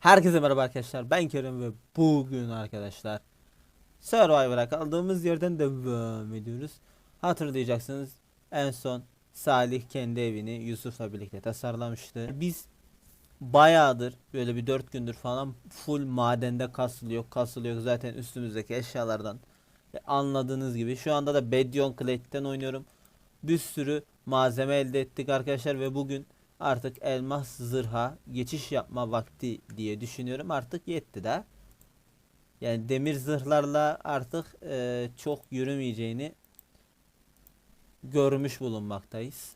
Herkese merhaba arkadaşlar. Ben Kerem ve bugün arkadaşlar Survivor'a kaldığımız yerden devam ediyoruz. Hatırlayacaksınız en son Salih kendi evini Yusuf'la birlikte tasarlamıştı. Biz bayağıdır böyle bir 4 gündür falan full madende kasılıyor. Kasılıyor zaten üstümüzdeki eşyalardan. Anladığınız gibi şu anda da Bedion Clade'den oynuyorum. Bir sürü malzeme elde ettik arkadaşlar ve bugün artık elmas zırha geçiş yapma vakti diye düşünüyorum. Artık yetti de. Yani demir zırhlarla artık e, çok yürümeyeceğini görmüş bulunmaktayız.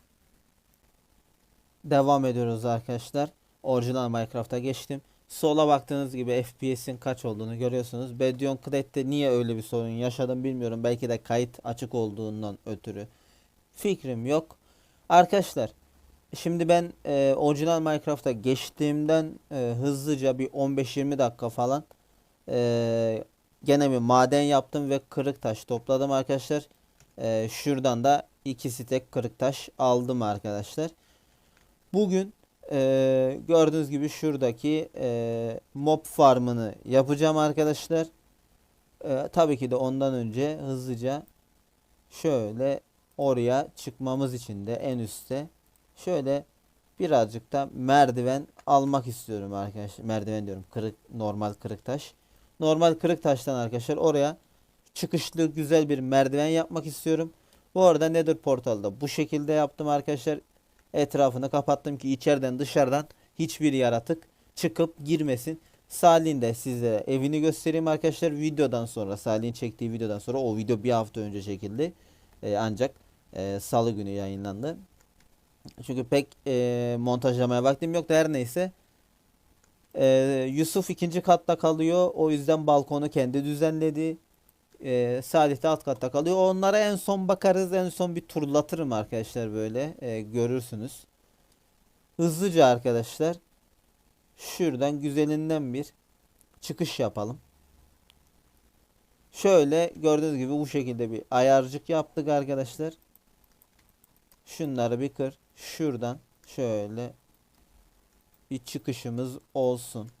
Devam ediyoruz arkadaşlar. Orijinal Minecraft'a geçtim. Sola baktığınız gibi FPS'in kaç olduğunu görüyorsunuz. Bedion Clade'de niye öyle bir sorun yaşadım bilmiyorum. Belki de kayıt açık olduğundan ötürü. Fikrim yok. Arkadaşlar Şimdi ben e, orijinal Minecraft'a geçtiğimden e, hızlıca bir 15-20 dakika falan e, gene bir maden yaptım ve kırık taş topladım arkadaşlar. E, şuradan da iki stek kırık taş aldım arkadaşlar. Bugün e, gördüğünüz gibi şuradaki e, mob farmını yapacağım arkadaşlar. E, tabii ki de ondan önce hızlıca şöyle oraya çıkmamız için de en üstte şöyle birazcık da merdiven almak istiyorum arkadaşlar. Merdiven diyorum. Kırık normal kırık taş. Normal kırık taştan arkadaşlar oraya çıkışlı güzel bir merdiven yapmak istiyorum. Bu arada Nether portalda bu şekilde yaptım arkadaşlar. Etrafını kapattım ki içeriden dışarıdan hiçbir yaratık çıkıp girmesin. Salih'in de size evini göstereyim arkadaşlar. Videodan sonra Salih'in çektiği videodan sonra o video bir hafta önce çekildi. Ee, ancak e, salı günü yayınlandı. Çünkü pek e, montajlamaya vaktim yok da her neyse. E, Yusuf ikinci katta kalıyor. O yüzden balkonu kendi düzenledi. E, Salih de alt katta kalıyor. Onlara en son bakarız. En son bir turlatırım arkadaşlar böyle. E, görürsünüz. Hızlıca arkadaşlar. Şuradan güzelinden bir çıkış yapalım. Şöyle gördüğünüz gibi bu şekilde bir ayarcık yaptık arkadaşlar. Şunları bir kır. Şuradan şöyle bir çıkışımız olsun.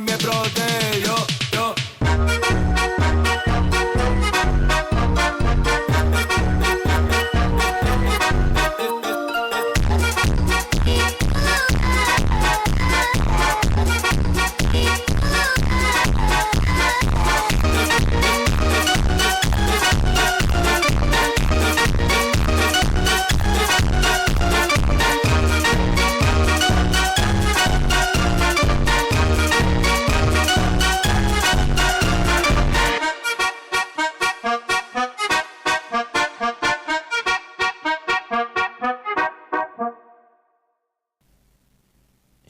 me protege.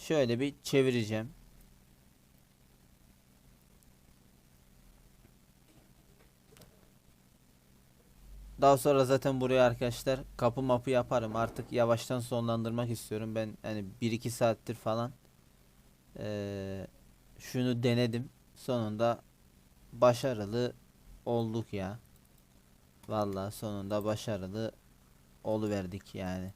Şöyle bir çevireceğim. Daha sonra zaten buraya arkadaşlar kapı mapı yaparım. Artık yavaştan sonlandırmak istiyorum. Ben hani 1-2 saattir falan eee, şunu denedim. Sonunda başarılı olduk ya. Vallahi sonunda başarılı oluverdik yani.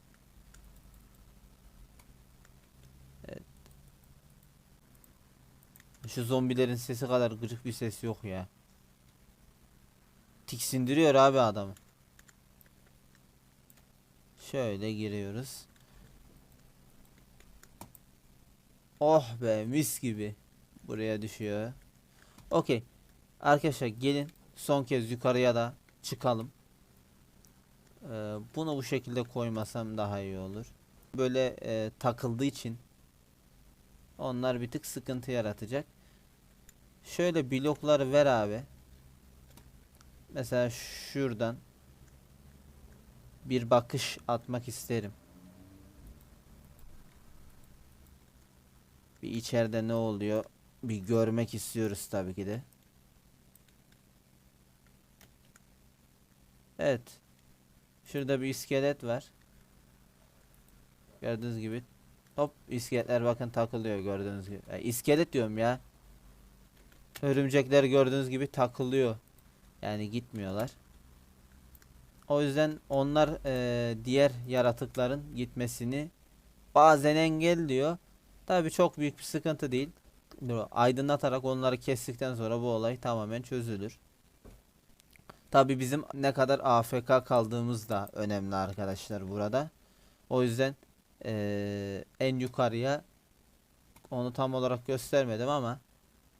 Şu zombilerin sesi kadar gıcık bir ses yok ya. Tiksindiriyor abi adamı. Şöyle giriyoruz. Oh be mis gibi. Buraya düşüyor. Okey. Arkadaşlar gelin son kez yukarıya da çıkalım. Ee, bunu bu şekilde koymasam daha iyi olur. Böyle e, takıldığı için onlar bir tık sıkıntı yaratacak. Şöyle blokları ver abi. Mesela şuradan bir bakış atmak isterim. Bir içeride ne oluyor bir görmek istiyoruz tabii ki de. Evet. Şurada bir iskelet var. Gördüğünüz gibi. Hop iskeletler bakın takılıyor gördüğünüz gibi. E, iskelet diyorum ya. Örümcekler gördüğünüz gibi takılıyor. Yani gitmiyorlar. O yüzden onlar e, diğer yaratıkların gitmesini bazen engelliyor. Tabii çok büyük bir sıkıntı değil. Aydınlatarak onları kestikten sonra bu olay tamamen çözülür. Tabii bizim ne kadar AFK kaldığımız da önemli arkadaşlar burada. O yüzden e, en yukarıya onu tam olarak göstermedim ama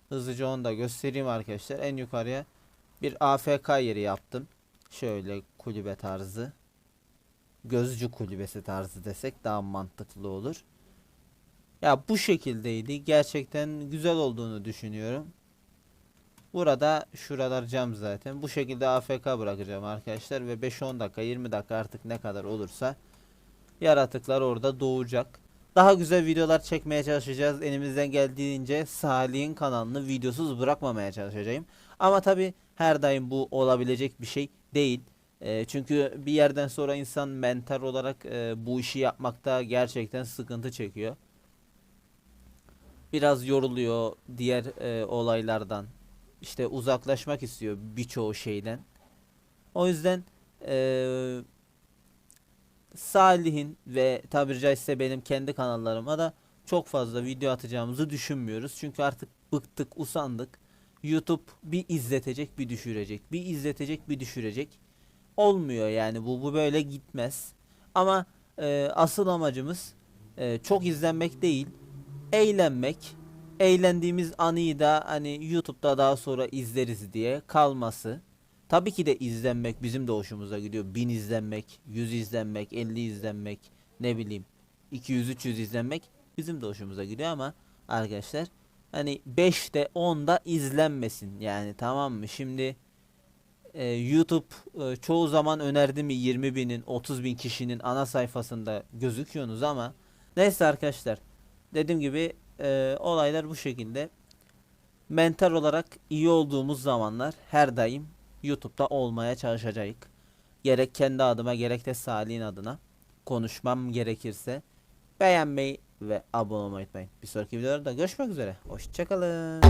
Hızlıca onu da göstereyim arkadaşlar. En yukarıya bir AFK yeri yaptım. Şöyle kulübe tarzı. Gözcü kulübesi tarzı desek daha mantıklı olur. Ya bu şekildeydi. Gerçekten güzel olduğunu düşünüyorum. Burada şuralar cam zaten. Bu şekilde AFK bırakacağım arkadaşlar ve 5-10 dakika 20 dakika artık ne kadar olursa yaratıklar orada doğacak. Daha güzel videolar çekmeye çalışacağız. Elimizden geldiğince Salih'in kanalını videosuz bırakmamaya çalışacağım. Ama tabi her daim bu olabilecek bir şey değil. E, çünkü bir yerden sonra insan mental olarak e, bu işi yapmakta gerçekten sıkıntı çekiyor. Biraz yoruluyor diğer e, olaylardan. İşte uzaklaşmak istiyor birçoğu şeyden. O yüzden e, Salih'in ve tabiri caizse benim kendi kanallarıma da çok fazla video atacağımızı düşünmüyoruz. Çünkü artık bıktık, usandık. YouTube bir izletecek, bir düşürecek. Bir izletecek, bir düşürecek. Olmuyor yani bu bu böyle gitmez. Ama e, asıl amacımız e, çok izlenmek değil, eğlenmek. Eğlendiğimiz anıyı da hani YouTube'da daha sonra izleriz diye kalması. Tabii ki de izlenmek bizim de hoşumuza gidiyor. 1000 izlenmek, 100 izlenmek, 50 izlenmek, ne bileyim 200-300 izlenmek bizim de hoşumuza gidiyor ama arkadaşlar hani 5'te 10'da izlenmesin yani tamam mı? Şimdi e, YouTube e, çoğu zaman önerdi mi 20 binin 30 bin kişinin ana sayfasında gözüküyorsunuz ama neyse arkadaşlar dediğim gibi e, olaylar bu şekilde mental olarak iyi olduğumuz zamanlar her daim YouTube'da olmaya çalışacağız. Gerek kendi adıma gerek de Salih'in adına konuşmam gerekirse beğenmeyi ve abone olmayı unutmayın. Bir sonraki videolarda görüşmek üzere. Hoşçakalın.